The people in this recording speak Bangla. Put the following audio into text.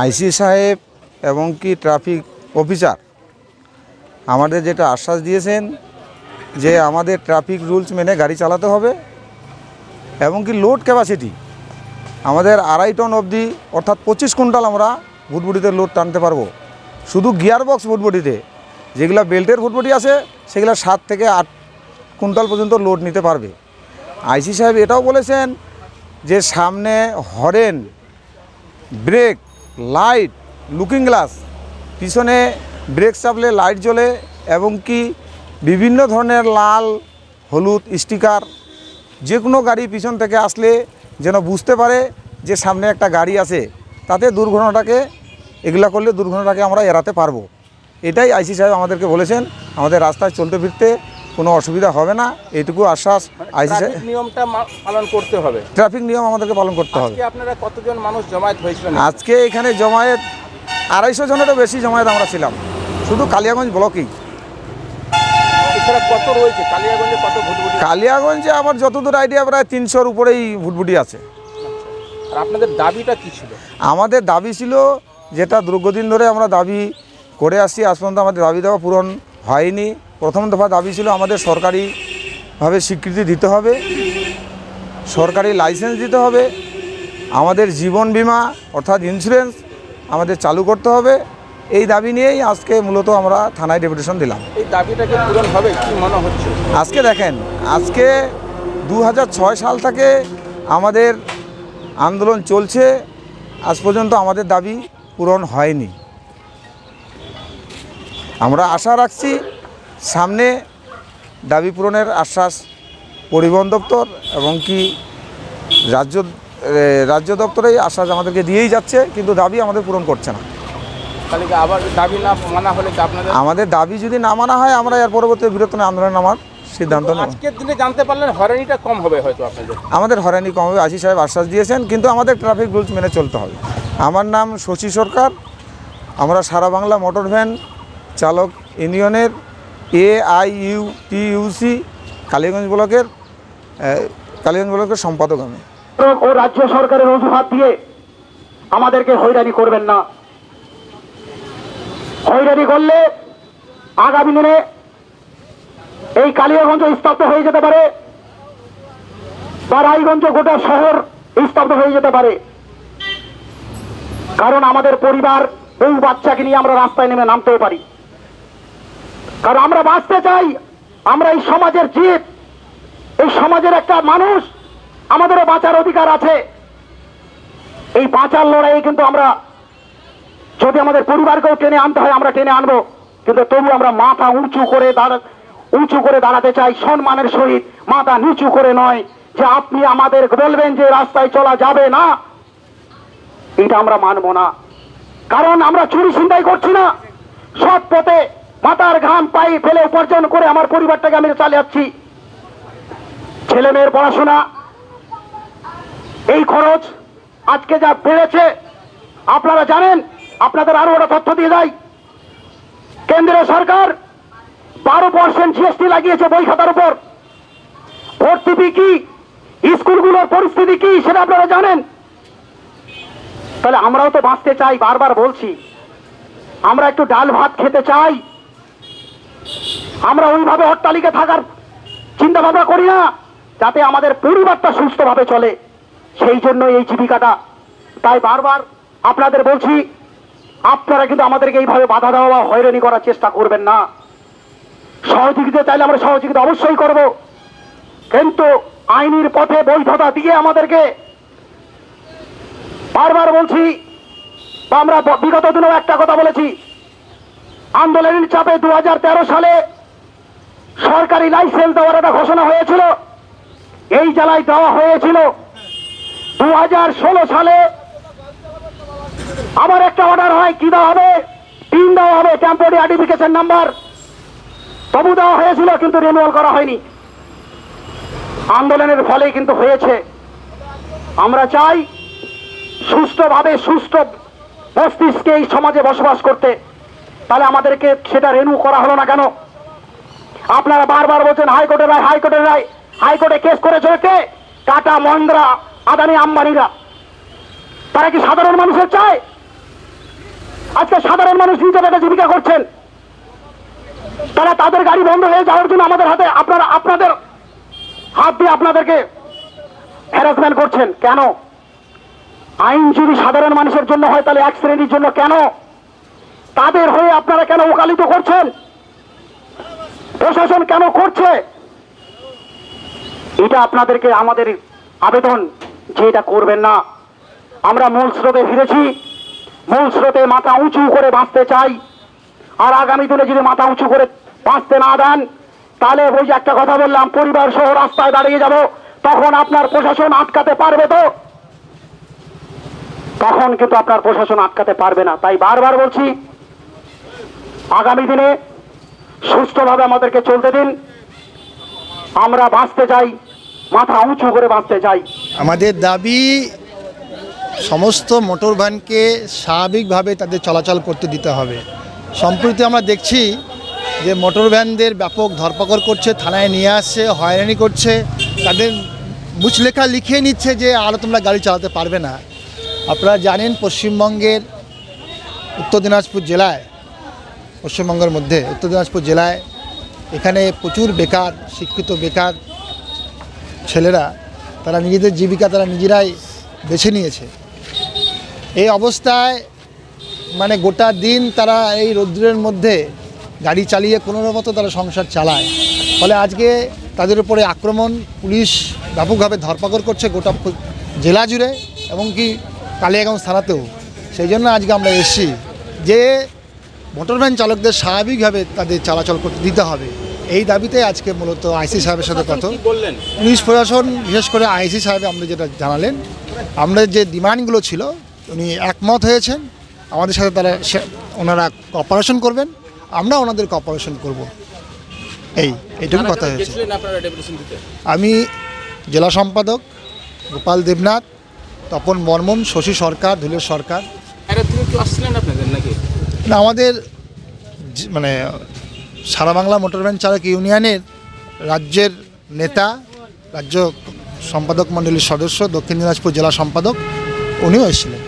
আইসি সাহেব এবং কি ট্রাফিক অফিসার আমাদের যেটা আশ্বাস দিয়েছেন যে আমাদের ট্রাফিক রুলস মেনে গাড়ি চালাতে হবে এবং কি লোড ক্যাপাসিটি আমাদের আড়াই টন অবধি, অর্থাৎ পঁচিশ কুইন্টাল আমরা ভুটভুটিতে লোড টানতে পারব। শুধু গিয়ার বক্স ভুটভুটিতে, যেগুলো বেল্টের ভুটভুটি আছে, সেগুলো সাত থেকে আট কুইন্টাল পর্যন্ত লোড নিতে পারবে। আইসি সাহেব এটাও বলেছেন যে সামনে horn brake light, looking glass, পিছনে ব্রেক চাপলে লাইট জ্বলে এবং কি বিভিন্ন ধরনের লাল, হলুদ স্টিকার যে কোনো গাড়ি পিছন থেকে আসলে যেন বুঝতে পারে যে সামনে একটা গাড়ি আছে। তাতে দুর্ঘটনাটাকে, এগুলা করলে দুর্ঘটনাটাকে আমরা এড়াতে পারব। এটাই আইসি সাহেব আমাদেরকে বলেছেন, আমাদের রাস্তায় চলতে ফিরতে কোনো অসুবিধা হবে না এইটুকু আশ্বাস আইসি সাহেব নিয়মটা পালন করতে হবে। ট্রাফিক নিয়ম আমাদেরকে পালন করতে হবে। আপনারা কতজন মানুষ জমায়েত হয়েছিলেন আজকে এখানে জমায়েত আড়াইশো জনেরও বেশি জমায়েত আমরা ছিলাম। শুধু কালিয়াগঞ্জ ব্লকেই। কত রয়েছে? কালিয়াগঞ্জে কত ভুটভুটি? কালিয়াগঞ্জে আমার যতদূর আইডিয়া প্রায় তিনশোর উপরেই ভুটভুটি আছে। আর আপনাদের দাবিটা কি ছিল? আমাদের দাবি ছিল যেটা দীর্ঘদিন ধরে আমরা দাবি করে আসছি আজ পর্যন্ত আমাদের দাবি দেওয়া পূরণ হয়নি। প্রথম দফা দাবি ছিল আমাদের সরকারিভাবে স্বীকৃতি দিতে হবে সরকারি লাইসেন্স দিতে হবে আমাদের জীবন বীমা অর্থাৎ ইন্স্যুরেন্স আমাদের চালু করতে হবে। এই দাবি নিয়েই আজকে মূলত আমরা থানায় ডেপুটেশন দিলাম। এই দাবিটাকে পূরণ হবে? কি মনে হচ্ছে? আজকে দেখেন আজকে দু হাজার ছয় সাল থেকে আমাদের আন্দোলন চলছে আজ পর্যন্ত আমাদের দাবি পূরণ হয়নি। আমরা আশা রাখছি সামনে দাবি পূরণের আশ্বাস পরিবহন দপ্তর এবং কি রাজ্য রাজ্য দপ্তরেই আশ্বাস আমাদেরকে দিয়েই যাচ্ছে কিন্তু দাবি আমাদের পূরণ করছে না। আবার দাবি না মানা হলে আপনাদের? আমাদের দাবি যদি না মানা হয় আমরা এর পরবর্তী বৃহত্তম আন্দোলন নামার সিদ্ধান্ত নেব। আজকের দিনে জানতে পারলেন হয়রানিটা কম হবে হয়তো আপনাদের। আমাদের হয়রানি কম হবে আশি সাহেব আশ্বাস দিয়েছেন কিন্তু আমাদের ট্রাফিক রুলস মেনে চলতে হবে। আমার নাম শশী সরকার আমরা সারা বাংলা মোটর ভ্যান চালক ইউনিয়নের এ আই ইউ কালীগঞ্জ ব্লকের কালীগঞ্জ ব্লকের সম্পাদক আমি। ও রাজ্য সরকারের অজুহাত দিয়ে আমাদেরকে হয়রানি করবেন না। হয়রানি করলে আগামী দিনে এই কালিয়াগঞ্জ স্তব্ধ হয়ে যেতে পারে বা রায়গঞ্জ গোটা শহর স্তব্ধ হয়ে যেতে পারে। কারণ আমাদের পরিবার, বউ বাচ্চাকে নিয়ে আমরা রাস্তায় নেমে নামতেও পারি। কারণ আমরা বাঁচতে চাই, আমরা এই সমাজের জীব এই সমাজের একটা মানুষ, আমাদেরও বাঁচার অধিকার আছে। এই বাঁচার লড়াইয়ে কিন্তু আমরা, যদি আমাদের পরিবারকেও টেনে আনতে হয়, আমরা টেনে আনব। কিন্তু তবু আমরা মাথা উঁচু করে দাঁড়া, উঁচু করে দাঁড়াতে চাই, সম্মানের সহিত, মাথা নিচু করে নয়, যে আপনি আমাদের বলবেন যে রাস্তায় চলা যাবে না, এটা আমরা মানবো না। কারণ আমরা চুরি চিন্তাই করছি না, সৎ পথে মাথার ঘাম পাই ফেলে উপার্জন করে আমার পরিবারটাকে আমি চালিয়ে ছেলে মেয়ের পড়াশোনা, এই খরচ আজকে যা বেড়েছে, আপনারা জানেন, আপনাদের আরও একটা তথ্য দিয়ে যাই। কেন্দ্রীয় সরকার বারো পার্সেন্ট জিএসটি লাগিয়েছে বই খাতার উপর। ভর্তি কি? স্কুলগুলোর পরিস্থিতি কি সেটা আপনারা জানেন? তাহলে আমরাও তো বাঁচতে চাই, বারবার বলছি। আমরা একটু ডাল ভাত খেতে চাই। আমরা ওইভাবে অট্টালিকা থাকার চিন্তা ভাবনা করি না, যাতে আমাদের পরিবারটা সুস্থভাবে চলে। সেই জন্য এই জীবিকাটা। তাই বারবার আপনাদের বলছি, আপনারা কিন্তু আমাদেরকে এইভাবে বাধা দেওয়া বা হয়রানি করার চেষ্টা করবেন না। সহযোগিতা চাইলে আমরা সহযোগিতা অবশ্যই করব। কিন্তু আইনের পথে বৈধতা দিয়ে আমাদেরকে বারবার বলছি আমরা বিগত দিনেও একটা কথা বলেছি আন্দোলনের চাপে দু হাজার তেরো সালে সরকারি লাইসেন্স দেওয়ার একটা ঘোষণা হয়েছিল। এই জেলায় দেওয়া হয়েছিল। দু হাজার ষোলো সালে আবার একটা অর্ডার হয়, কি দেওয়া হবে? পিন দেওয়া হবে টেম্পোরি আইডেন্টিফিকেশন নাম্বার তবু দেওয়া হয়েছিল, কিন্তু রিনিউয়াল করা হয়নি। আন্দোলনের ফলে কিন্তু হয়েছে। আমরা চাই সুষ্ঠুভাবে সুস্থ মস্তিষ্কে এই সমাজে বসবাস করতে। তাহলে আমাদেরকে সেটা রেনু করা হলো না কেন? আপনারা বারবার বলছেন হাইকোর্টের রায় হাইকোর্টের রায়। হাইকোর্টে কেস করেছে কে? টাটা মহিন্দ্রা আদানি, আম্বানিরা। তারা কি সাধারণ মানুষের চায়? আজকে সাধারণ মানুষ নিজের জীবিকা করছেন। তারা তাদের গাড়ি বন্ধ হয়ে যাওয়ার জন্য আমাদের হাতে আপনারা আপনাদের হাত দিয়ে আপনাদেরকে হ্যারাসমেন্ট করছেন। কেন? আইন যদি সাধারণ মানুষের জন্য হয়, তাহলে এক শ্রেণির জন্য কেন? তাদের হয়ে আপনারা কেন ওকালিত করছেন? প্রশাসন কেন করছে? এটা আপনাদেরকে আমাদের আবেদন যে এটা করবেন না। আমরা মূল স্রোতে ফিরেছি। মূল স্রোতে মাথা উঁচু করে বাঁচতে চাই। আর আগামী দিনে যদি মাথা উঁচু করে বাঁচতে না দেন, তাহলে ওই একটা কথা বললাম, পরিবার সহ রাস্তায় দাঁড়িয়ে যাব, তখন আপনার প্রশাসন আটকাতে পারবে তো? তখন কিন্তু আপনার প্রশাসন আটকাতে পারবে না। তাই বারবার বলছি আগামী দিনে সুষ্ঠুভাবে আমাদেরকে চলতে দিন। আমরা বাঁচতে চাই, মাথা উঁচু করে বাঁচতে চাই। আমাদের দাবি, সমস্ত মোটর ভ্যানকে স্বাভাবিকভাবে তাদের চলাচল করতে দিতে হবে। সম্প্রতি আমরা দেখছি যে মোটর ভ্যানদের ব্যাপক ধরপাকড় করছে, থানায় নিয়ে আসছে, হয়রানি করছে। তাদের মুচলেখা লিখিয়ে নিচ্ছে যে আরও তোমরা গাড়ি চালাতে পারবে না। আপনারা জানেন পশ্চিমবঙ্গের উত্তর দিনাজপুর জেলায় পশ্চিমবঙ্গের মধ্যে উত্তর দিনাজপুর জেলায় এখানে প্রচুর বেকার, শিক্ষিত বেকার ছেলেরা, তারা নিজেদের জীবিকা তারা নিজেরাই বেছে নিয়েছে। এই অবস্থায় মানে গোটা দিন তারা এই রৌদ্রের মধ্যে গাড়ি চালিয়ে কোনো মতো তারা সংসার চালায়। ফলে আজকে তাদের উপরে আক্রমণ পুলিশ ব্যাপকভাবে ধরপাকড় করছে গোটা জেলা জুড়ে এবং কি কালিয়াগঞ্জ থানাতেও। সেই জন্য আজকে আমরা এসেছি যে মোটর ভ্যান চালকদের স্বাভাবিকভাবে তাদের চলাচল করতে দিতে হবে। এই দাবিতে আজকে মূলত আইসি সাহেবের সাথে কথা বললেন? পুলিশ প্রশাসন বিশেষ করে আইসি সাহেব আমরা যেটা জানালেন আমরা যে ডিমান্ডগুলো ছিল উনি একমত হয়েছেন। আমাদের সাথে তারা ওনারা কপারেশন করবেন আমরা ওনাদের কপারেশন করব। এই এইটুকু কথা হয়েছে। আমি জেলা সম্পাদক গোপাল দেবনাথ তপন বর্মন শশী সরকার ধুলের সরকার। না, আমাদের মানে সারা বাংলা মোটর ভ্যান চালক ইউনিয়নের রাজ্যের নেতা, রাজ্য সম্পাদক মণ্ডলীর সদস্য, দক্ষিণ দিনাজপুর জেলা সম্পাদক, উনিও এসেছিলেন।